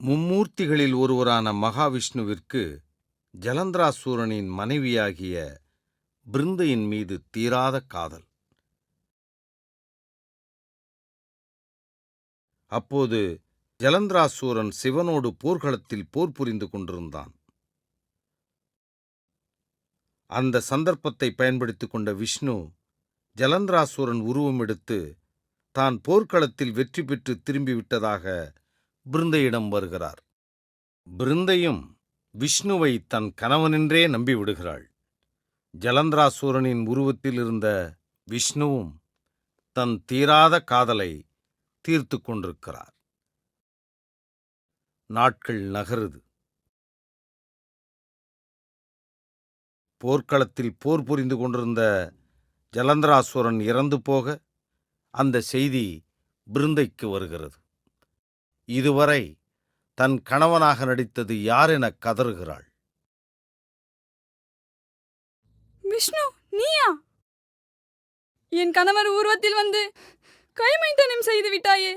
மும்மூர்த்திகளில் ஒருவரான மகாவிஷ்ணுவிற்கு ஜலந்திராசூரனின் மனைவியாகிய பிருந்தையின் மீது தீராத காதல். அப்போது ஜலந்திராசூரன் சிவனோடு போர்க்களத்தில் போர் புரிந்து கொண்டிருந்தான். அந்த சந்தர்ப்பத்தை பயன்படுத்திக் கொண்ட விஷ்ணு ஜலந்திராசூரன் உருவமெடுத்து தான் போர்க்களத்தில் வெற்றி பெற்று திரும்பிவிட்டதாக பிருந்தையிடம் வருகிறார். பிருந்தையும் விஷ்ணுவை தன் கணவனென்றே நம்பிவிடுகிறாள் ஜலந்திராசூரனின் உருவத்தில் இருந்த விஷ்ணுவும் தன் தீராத காதலை தீர்த்து கொண்டிருக்கிறார். நாட்கள் நகருது. போர்க்களத்தில் போர் புரிந்து கொண்டிருந்த ஜலந்திராசுரன் இறந்து போக அந்த செய்தி பிருந்தைக்கு வருகிறது. இதுவரை தன் கணவனாக நடித்தது யார் என கதறுகிறாள்? விஷ்ணு நீயா? என் கணவர் உருவத்தில் வந்து கைமைத்தனம் செய்து விட்டாயே.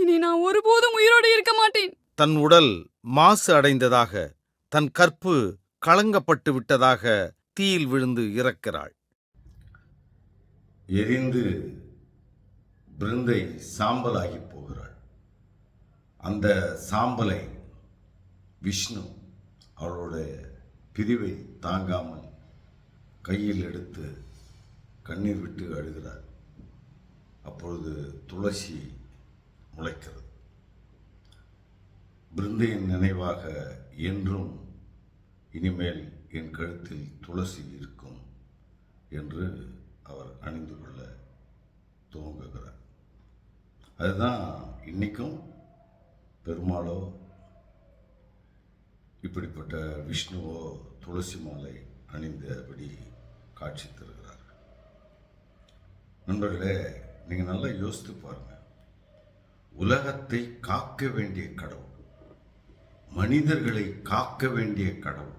இனி நான் ஒருபோதும் உயிரோடு இருக்க மாட்டேன். தன் உடல் மாசு அடைந்ததாக தன் கற்பு களங்கப்பட்டு விட்டதாக தீயில் விழுந்து இறக்கிறாள். எரிந்து பிருந்தை சாம்பலாகி போகிறாள். அந்த சாம்பலை விஷ்ணு அவளுடைய பிரிவை தாங்காமல் கையில் எடுத்து கண்ணீர் விட்டு அழுகிறார். அப்பொழுது துளசி முளைக்கிறது. பிருந்தையின் நினைவாக என்றும் இனிமேல் என் கழுத்தில் துளசி இருக்கும் என்று அவர் அணிந்து கொள்ள துவங்குகிறார். அதுதான் இன்னைக்கும் பெருமாளோ இப்படிப்பட்ட விஷ்ணுவோ துளசி மாலை அணிந்தபடி காட்சி தருகிறார் நண்பர்களே நீங்கள் நல்லா யோசித்து பாருங்கள் உலகத்தை காக்க வேண்டிய கடவுள் மனிதர்களை காக்க வேண்டிய கடவுள்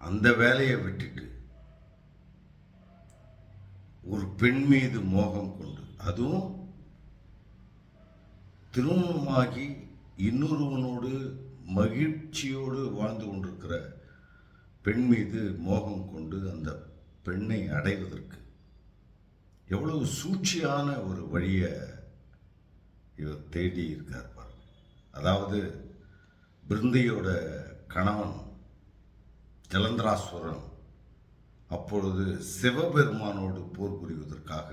அந்த வேலையை விட்டுட்டு ஒரு பெண் மீது மோகம் கொண்டு அதுவும் திருமணமாகி இன்னொருவனோடு மகிழ்ச்சியோடு வாழ்ந்து கொண்டிருக்கிற பெண் மீது மோகம் கொண்டு அந்த பெண்ணை அடைவதற்கு எவ்வளவு சூழ்ச்சியான ஒரு வழியை இவர் தேடி இருக்கார் பாருங்க. அதாவது பிருந்தையோட கணவன் ஜலந்திராசுரன் அப்பொழுது சிவபெருமானோடு போர் புரிவதற்காக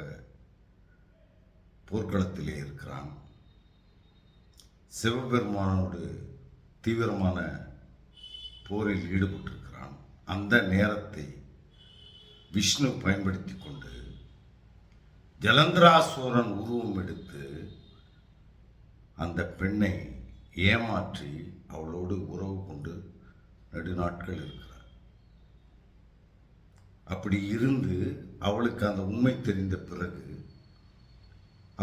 போர்க்களத்திலே இருக்கிறான். சிவபெருமானோடு தீவிரமான போரில் ஈடுபட்டிருக்கிறான். அந்த நேரத்தை விஷ்ணு பயன்படுத்தி கொண்டு ஜலந்திராசூரன் உருவம் எடுத்து அந்த பெண்ணை ஏமாற்றி அவளோடு உறவு கொண்டு நெடுநாட்கள் இருக்கிறார். அப்படி இருந்து அவளுக்கு அந்த உண்மை தெரிந்த பிறகு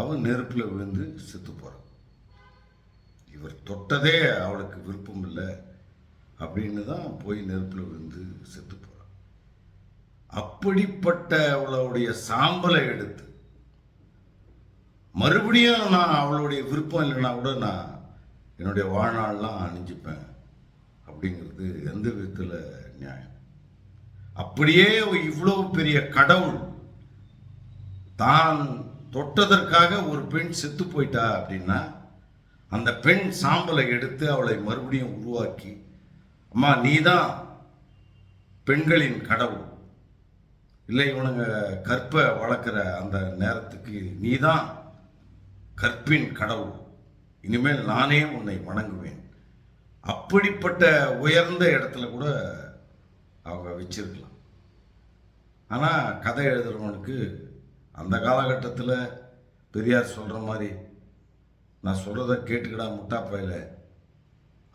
அவன் நெருப்பில் விழுந்து செத்து போகிறான் இவர் தொட்டதே அவளுக்கு விருப்பம் இல்லை அப்படின்னு தான் போய் நெருப்பில் விழுந்து செத்து போகிறான் அப்படிப்பட்ட அவளுடைய சாம்பலை எடுத்து மறுபடியும் நான் அவளுடைய விருப்பம் இல்லைன்னா கூட நான் என்னுடைய வாழ்நாள்லாம் அணிஞ்சுப்பேன் அப்படிங்கிறது எந்த விதத்தில் நியாயம்? அப்படியே இவ்வளவு பெரிய கடவுள் தான் தொட்டதற்காக ஒரு பெண் செத்து போயிட்டா அப்படின்னா அந்த பெண் சாம்பலை எடுத்து அவளை மறுபடியும் உருவாக்கி அம்மா நீ தான் பெண்களின் கடவுள். இல்லை இவனுங்க கற்பை வளர்க்குற அந்த நேரத்துக்கு நீ தான் கற்பின் கடவுள். இனிமேல் நானே உன்னை வணங்குவேன். அப்படிப்பட்ட உயர்ந்த இடத்துல கூட அவங்க வச்சிருக்கலாம். ஆனால் கதை எழுதுறவனுக்கு அந்த காலகட்டத்தில் பெரியார் சொல்கிற மாதிரி நான் சொல்கிறத கேட்டுக்கடா முட்டாப்பையில்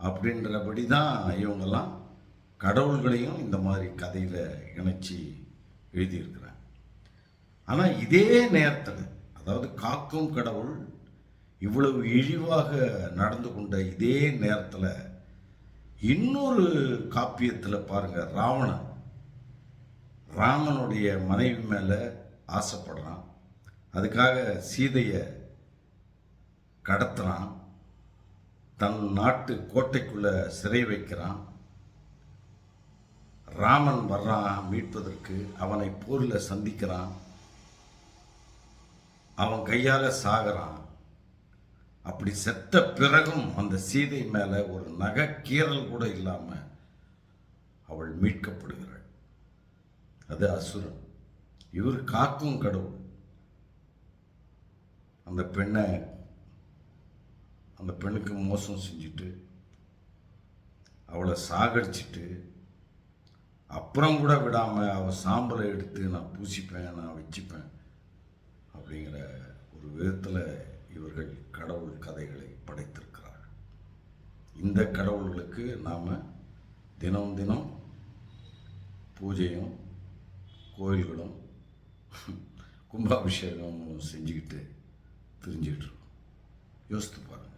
அப்படின்றபடி தான் இவங்கெல்லாம் கடவுள்களையும் இந்த மாதிரி கதையில் இணைச்சி எழுதியிருக்கிறாங்க. ஆனால் இதே நேரத்தில் அதாவது காக்கும் கடவுள் இவ்வளவு இழிவாக நடந்து கொண்ட இதே நேரத்தில் இன்னொரு காப்பியத்தில் பாருங்கள் ராவணன். ராமனுடைய மனைவி மேலே ஆசைப்படுறான். அதுக்காக சீதையை கடத்துறான். தன் நாட்டு கோட்டைக்குள்ள சிறை வைக்கிறான். ராமன் வர்றான் மீட்பதற்கு அவனை போரில் சந்திக்கிறான். அவன் கையால் சாகிறான். அப்படி செத்த பிறகும் அந்த சீதை மேலே ஒரு நகை கீறல் கூட இல்லாமல் அவள் மீட்கப்படுகிறாள். அது அசுரன். இவர் காக்கும் கடவுள். அந்த பெண்ணை அந்த பெண்ணுக்கு மோசம் செஞ்சுட்டு அவளை சாகடிச்சிட்டு அப்புறம் கூட விடாமல் அவள் சாம்பலை எடுத்து நான் பூசிப்பேன் நான் வச்சுப்பேன் அப்படிங்கிற ஒரு விதத்தில் இவர்கள் கடவுள் கதைகளை படைத்திருக்கிறார்கள். இந்த கடவுள்களுக்கு நாம் தினம் தினம் பூஜையும் கோயில்களும் கும்பாபிஷேகமும் செஞ்சுக்கிட்டு தெரிஞ்சுக்கிட்டு இருக்கோம். யோசித்து பாருங்கள்